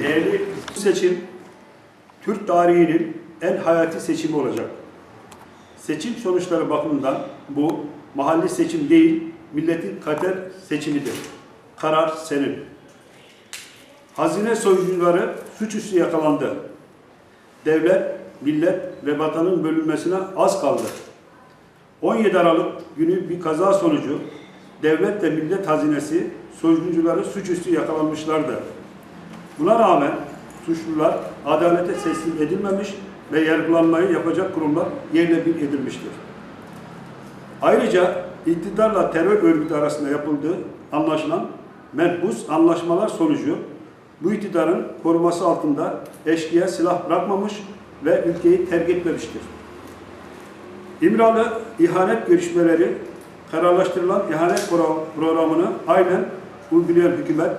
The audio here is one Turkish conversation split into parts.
Değerli bu seçim Türk tarihinin en hayati seçimi olacak. Seçim sonuçları bakımından bu mahalli seçim değil, milletin kader seçimidir. Karar senin. Hazine soyguncuları suçüstü yakalandı. Devlet, millet ve vatanın bölünmesine az kaldı. 17 Aralık günü bir kaza sonucu devlet ve millet hazinesi soyguncuları suçüstü yakalanmışlardı. Buna rağmen suçlular adalete teslim edilmemiş ve yargılanmayı yapacak kurumlar yerle bir edilmiştir. Ayrıca iktidarla terör örgütü arasında yapıldığı anlaşılan menhus anlaşmalar sonucu bu iktidarın koruması altında eşkıya silah bırakmamış ve ülkeyi terk etmemiştir. İmralı ihanet görüşmeleri kararlaştırılan ihanet pro- programını aynen uygulayan hükümet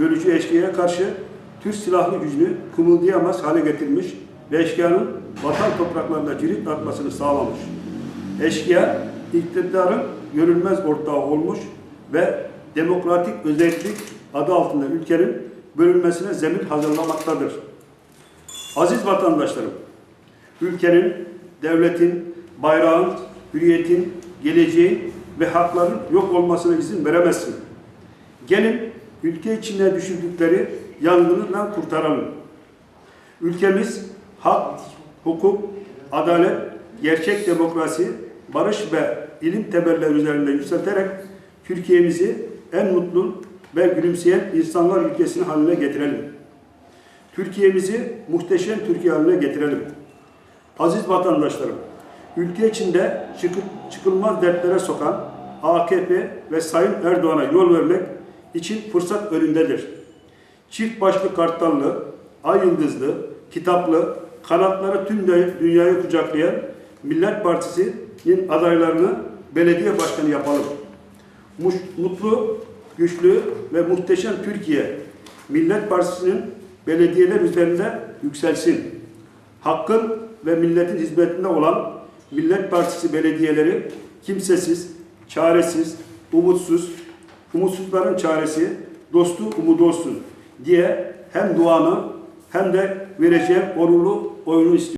bölücü eşkıya'ya karşı Türk silahlı gücünü kımıldayamaz hale getirmiş ve eşkıyanın vatan topraklarında cirit atmasını sağlamış. Eşkıya iktidarın görülmez ortağı olmuş ve demokratik özellik adı altında ülkenin bölünmesine zemin hazırlamaktadır. Aziz vatandaşlarım, ülkenin, devletin, bayrağın, hürriyetin, geleceğin ve hakların yok olmasına izin veremezsin. Gelin ülke içine düşürdükleri yangından kurtaralım. Ülkemiz hak, hukuk, adalet, gerçek demokrasi, barış ve ilim temelleri üzerinde yükselterek Türkiye'mizi en mutlu ve gülümseyen insanlar ülkesini haline getirelim. Türkiye'mizi muhteşem Türkiye haline getirelim. Aziz vatandaşlarım, ülke içinde çıkıp çıkılmaz dertlere sokan AKP ve Sayın Erdoğan'a yol vermek için fırsat önündedir. Çift başlı kartallı, ay yıldızlı, kitaplı, kanatları tüm dü- dünyayı kucaklayan Millet Partisi'nin adaylarını belediye başkanı yapalım. Mutlu, güçlü ve muhteşem Türkiye Millet Partisi'nin belediyeler üzerinde yükselsin. Hakkın ve milletin hizmetinde olan Millet Partisi belediyeleri kimsesiz, çaresiz, umutsuz, umutsuzların çaresi, dostu umudu olsun diye hem duanı hem de vereceğim onurlu oyunu istiyorum.